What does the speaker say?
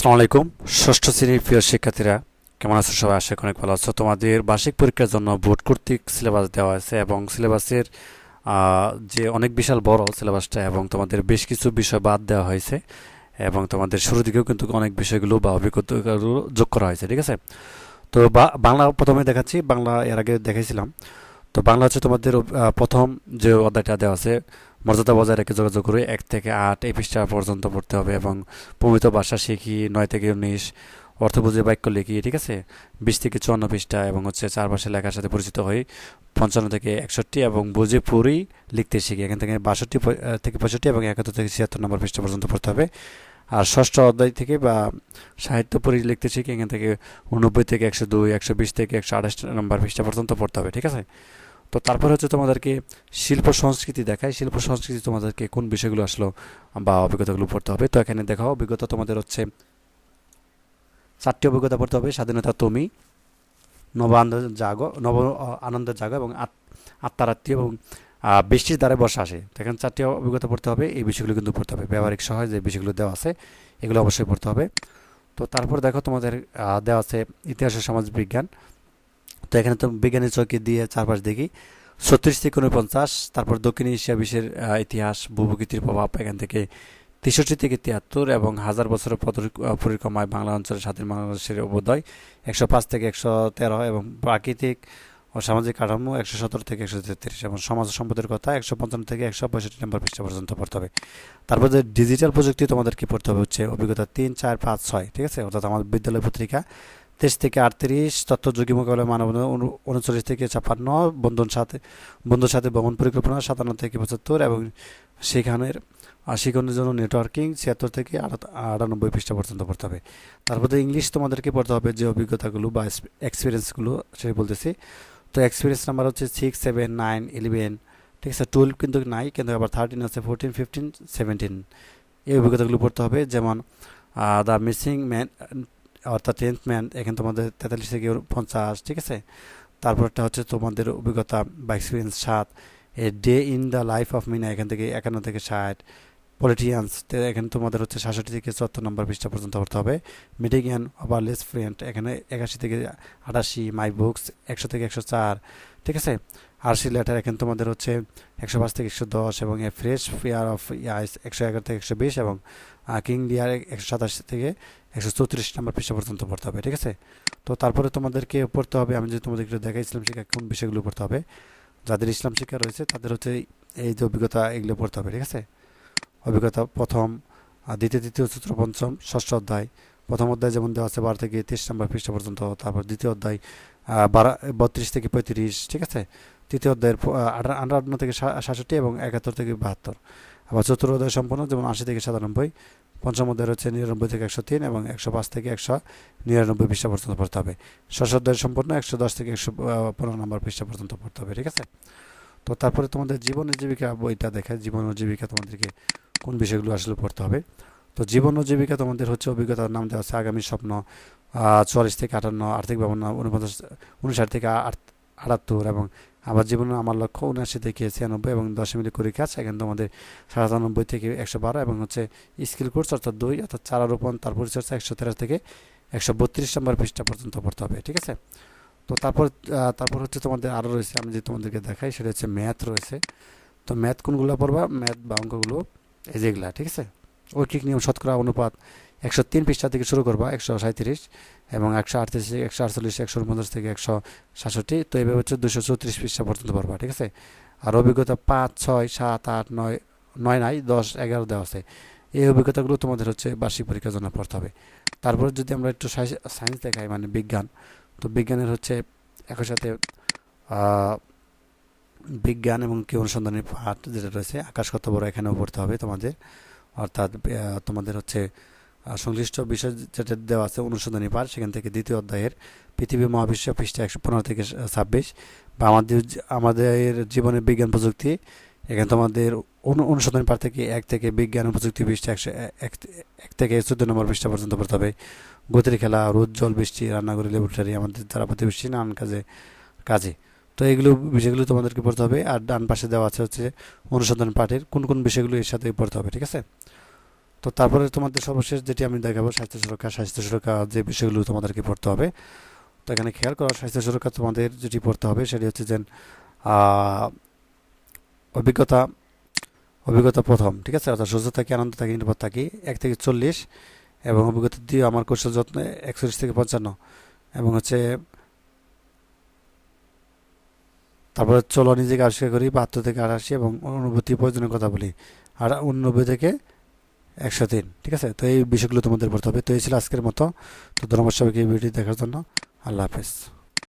আসসালামু আলাইকুম। ষষ্ঠ শ্রেণির প্রিয় শিক্ষার্থীরা, কেমন আছো সবাই? আশা অনেক ভালো আছো। তোমাদের বার্ষিক পরীক্ষার জন্য বোর্ড কর্তৃক সিলেবাস দেওয়া হয়েছে এবং সিলেবাসের যে অনেক বিশাল বড় সিলেবাসটা এবং তোমাদের বেশ কিছু বিষয় বাদ দেওয়া হয়েছে এবং তোমাদের শুরু দিকেও কিন্তু অনেক বিষয়গুলো বা অভিজ্ঞতাগুলো যোগ করা হয়েছে, ঠিক আছে? তো বাংলা প্রথমে দেখাচ্ছি, বাংলা এর আগে দেখাইছিলাম। তো বাংলা হচ্ছে তোমাদের প্রথম যে অধ্যায়টা দেওয়া আছে মর্যাদা বজায় রেখে যোগাযোগ করে এক থেকে আট এই পৃষ্ঠা পর্যন্ত পড়তে হবে এবং প্রমিত ভাষা শিখি, নয় থেকে উনিশ, অর্থ বুঝে বাক্য লিখি, ঠিক আছে? বিশ থেকে চুয়ান্ন পৃষ্ঠা এবং হচ্ছে চার ভাষা লেখার সাথে পরিচিত হই, পঞ্চান্ন থেকে একষট্টি এবং বুঝে পুরি লিখতে শিখি। এখান থেকে বাষট্টি থেকে পঁয়ষট্টি এবং একাত্তর থেকে ছিয়াত্তর নম্বর পৃষ্ঠা পর্যন্ত পড়তে হবে। আর ষষ্ঠ অধ্যায় থেকে বা সাহিত্য পরি লিখতে শিখি, এখান থেকে উনব্বই থেকে একশো দুই, একশো বিশ থেকে একশো আঠাশ নম্বর পৃষ্ঠা পর্যন্ত পড়তে হবে, ঠিক আছে? তো তারপর হচ্ছে তোমাদেরকে শিল্প সংস্কৃতি দেখায়। শিল্প সংস্কৃতি তোমাদেরকে কোন বিষয়গুলো আসলো বা অভিজ্ঞতাগুলো পড়তে হবে। তো এখানে দেখাও, অভিজ্ঞতা তোমাদের হচ্ছে চারটি অভিজ্ঞতা পড়তে হবে। স্বাধীনতা তুমি নব আনন্দ জাগো, নব আনন্দের জাগো এবং আত- আত্মার আত্মীয় এবং বৃষ্টির দ্বারে বর্ষা আসে। এখানে চারটি অভিজ্ঞতা পড়তে হবে। এই বিষয়গুলো কিন্তু পড়তে হবে। ব্যবহারিক সহায় যে বিষয়গুলো দেওয়া আছে, এগুলো অবশ্যই পড়তে হবে। তো তারপর দেখো তোমাদের দেওয়া আছে ইতিহাস সমাজ বিজ্ঞান। তো এখানে তো বিজ্ঞানী চৌকি দিয়ে চারপাশ দেখি। ছত্রিশ থেকে উনপঞ্চাশ তারপর দক্ষিণ এশিয়া বিশ্বের ইতিহাস, ভূপ্রকৃতির প্রভাব এখান থেকে তেষট্টি থেকে তিয়াত্তর এবং হাজার বছরের পরিক্রমায় বাংলা অঞ্চলের স্বাধীন বাংলাদেশের অবদয় একশো পাঁচ থেকে একশো তেরো এবং প্রাকৃতিক ও সামাজিক কাঠামো একশো সতেরো থেকে একশো তেত্রিশ এবং সমাজ সম্পদের কথা একশো পঞ্চান্ন থেকে একশো পঁয়ষট্টি নম্বর পৃষ্ঠা পর্যন্ত পড়তে হবে। তারপর যে ডিজিটাল প্রযুক্তি তোমাদের তোমাদেরকে পড়তে হবে হচ্ছে অভিজ্ঞতা তিন চার পাঁচ ছয়, ঠিক আছে? অর্থাৎ আমাদের বিদ্যালয় পত্রিকা তেইশ থেকে আটত্রিশ তথ্য যোগী মোকাবেলা মানব উনচল্লিশ থেকে ছাপ্পান্ন বন্ধন সাথে বন্ধুর সাথে ভ্রমণ পরিকল্পনা সাতান্ন থেকে পঁচাত্তর এবং সেখানের আহ, শিক্ষণের জন্য নেটওয়ার্কিং ছিয়াত্তর থেকে আটানব্বই পৃষ্ঠা পর্যন্ত পড়তে হবে। তারপরে ইংলিশ তোমাদেরকে পড়তে হবে যে অভিজ্ঞতাগুলো বা এক্সপিরিয়েন্সগুলো সেটা বলতেছি। তো এক্সপিরিয়েন্স নাম্বার হচ্ছে সিক্স সেভেন নাইন ইলেভেন ঠিক আছে? টুয়েলভ কিন্তু নাই কিন্তু আবার থার্টিন আছে ফোরটিন ফিফটিন সেভেন্টিন এই অভিজ্ঞতাগুলো পড়তে হবে যেমন দ্য মিসিং ম্যান অর্থাৎ টেন্থ ম্যান এখানে তোমাদের তেতাল্লিশ থেকে পঞ্চাশ, ঠিক আছে? তারপরটা হচ্ছে তোমাদের অভিজ্ঞতা বা এক্সপিরিয়েন্স সাত a day in the life of Meena এখান থেকে একান্ন থেকে ষাট পলিটিয়ান্স এখানে তোমাদের হচ্ছে সাতষট্টি থেকে চুয়াত্তর নম্বর পৃষ্ঠা পর্যন্ত পড়তে হবে। মিডিগান ওভারলেস ফ্রেন্ড এখানে একাশি থেকে আটাশি মাই বুকস একশো থেকে একশো চার, ঠিক আছে? আরসি লেটার এখানে তোমাদের হচ্ছে একশো পাঁচ থেকে একশো দশ এবং a fresh fair of eyes একশো এগারো থেকে একশো বিশ এবং কিং ডিয়ার একশো সাতাশি থেকে একশো চৌত্রিশ নম্বর পৃষ্ঠা পর্যন্ত পড়তে হবে, ঠিক আছে? তো তারপরে তোমাদেরকে পড়তে হবে, আমি যে তোমাদেরকে দেখাই ইসলাম শিক্ষা কোন বিষয়গুলো পড়তে হবে। যাদের ইসলাম শিক্ষা রয়েছে, তাদের হচ্ছে এই যে অভিজ্ঞতা এগুলো পড়তে হবে, ঠিক আছে? অভিজ্ঞতা প্রথম দ্বিতীয়, তৃতীয়, চতুর্থ, পঞ্চম, ষষ্ঠ অধ্যায়। প্রথম অধ্যায় যেমন দেওয়া আছে বারো থেকে তিরিশ নম্বর পৃষ্ঠা পর্যন্ত, তারপর দ্বিতীয় অধ্যায় বারো, বত্রিশ থেকে পঁয়ত্রিশ, ঠিক আছে? তৃতীয় অধ্যায়ের আটান্ন থেকে সাতষট্টি এবং একাত্তর থেকে বাহাত্তর। আবার চতুর্থ অধ্যায় সম্পূর্ণ যেমন আশি থেকে সাতানব্বই, পঞ্চম অধ্যায় হচ্ছে নিরানব্বই থেকে একশো তিন এবং একশো পাঁচ থেকে একশো নিরানব্বই পৃষ্ঠা পর্যন্ত পড়তে হবে। ষষ্ঠ অধ্যায় সম্পূর্ণ একশো দশ থেকে একশো পনেরো নম্বর পৃষ্ঠা পর্যন্ত পড়তে হবে, ঠিক আছে? তো তারপরে তোমাদের জীবন জীবিকা বইটা দেখে, জীবন জীবিকা তোমাদেরকে কোন বিষয়গুলো আসলে পড়তে হবে। তো জীবন ও জীবিকা তোমাদের হচ্ছে অভিজ্ঞতার নাম দেওয়া আছে। আগামী স্বপ্ন চুয়াল্লিশ থেকে আটান্ন, আর্থিক ভাবনা উনপঞ্চাশ উনষাট থেকে আটাত্তর এবং আমার জীবনে আমার লক্ষ্য উনআশি থেকে ছিয়ানব্বই এবং দশ মিনিট করে কাজ এখানে তোমাদের সাতানব্বই থেকে একশো বারো এবং হচ্ছে স্কিল কোর্স অর্থাৎ দুই অর্থাৎ চারা রোপণ, তার পরিচর্যা একশো তেরো থেকে একশো বত্রিশ নম্বর পৃষ্ঠা পর্যন্ত পড়তে হবে, ঠিক আছে? তো তারপর তারপর হচ্ছে তোমাদের আরও রয়েছে, আমি যে তোমাদেরকে দেখাই, সেটা হচ্ছে ম্যাথ রয়েছে। তো ম্যাথ কোনগুলো পড়বা? ম্যাথ বা অঙ্কগুলো এই যেগুলা ঠিক আছে? ঐকিক নিয়ম শতকরা অনুপাত একশো তিন পৃষ্ঠা থেকে শুরু করবা, একশো সাঁত্রিশ এবং একশো আটত্রিশ, একশো আটচল্লিশ, একশো উনপঞ্চাশ থেকে একশো সাতষট্টি। তো এভাবে হচ্ছে দুশো চৌত্রিশ পৃষ্ঠা পর্যন্ত পড়বা, ঠিক আছে? আর অভিজ্ঞতা পাঁচ, ছয়, সাত, আট, নয় নয় নাই, দশ, এগারো দেওয়া আছে। এই অভিজ্ঞতাগুলো তোমাদের হচ্ছে বার্ষিক পরীক্ষার জন্য পড়তে হবে। তারপরে যদি আমরা একটু সায়েন্স দেখাই মানে বিজ্ঞান, তো বিজ্ঞানের হচ্ছে একই সাথে বিজ্ঞান এবং কি অনুসন্ধানের পাঠ যেটা রয়েছে, আকাশ কত বড় এখানেও পড়তে হবে তোমাদের। অর্থাৎ তোমাদের হচ্ছে সংশ্লিষ্ট বিষয় যেটা দেওয়া আছে অনুসন্ধানী পাঠ, সেখান থেকে দ্বিতীয় অধ্যায়ের পৃথিবী মহাবিশ্ব পৃষ্ঠা একশো পনেরো থেকে ছাব্বিশ বা আমাদের আমাদের জীবনের বিজ্ঞান প্রযুক্তি, এখানে তোমাদের অনু- অনুসন্ধানী পাঠ থেকে এক থেকে বিজ্ঞান প্রযুক্তি পৃষ্ঠা একশো এক এক থেকে চোদ্দ নম্বর পৃষ্ঠা পর্যন্ত পড়তে হবে। গতির খেলা, রোদ, জল, বৃষ্টি, রান্নাঘরে, ল্যাবরেটরি আমাদের দ্বারা প্রতিবেশী, নানান কাজে কাজে। তো এগুলো বিষয়গুলো তোমাদেরকে পড়তে হবে। আর ডান পাশে দেওয়া আছে হচ্ছে অনুসন্ধান পাঠের কোন কোন বিষয়গুলো এর সাথে পড়তে হবে, ঠিক আছে? তো তারপরে তোমাদের সর্বশেষ যেটি আমি দেখাবো, স্বাস্থ্য সুরক্ষা। স্বাস্থ্য সুরক্ষা যে বিষয়গুলো তোমাদেরকে পড়তে হবে। তো এখানে খেয়াল করা, স্বাস্থ্য সুরক্ষা তোমাদের যেটি পড়তে হবে সেটি হচ্ছে যে অভিজ্ঞতা অভিজ্ঞতা প্রথম, ঠিক আছে? অর্থাৎ সুস্থ থাকি, আনন্দ থাকি, নিরাপদ থাকি, এক থেকে চল্লিশ এবং অভিজ্ঞতা দিয়ে আমার কৌশল যত্ন একচল্লিশ থেকে পঞ্চান্ন এবং হচ্ছে তারপরে চলো নিজেকে আবিষ্কার করি বাহাত্তর থেকে আটাশি এবং অনুভূতি প্রয়োজনের কথা বলি। আর উননব্বই থেকে একশো তিন, ঠিক আছে? তো এই বিষয়গুলো তোমাদের পড়তে হবে। তো এই ছিল আজকের মতো। তো ধন্যবাদ সবাইকে এই ভিডিও দেখার জন্য। আল্লাহ হাফেজ।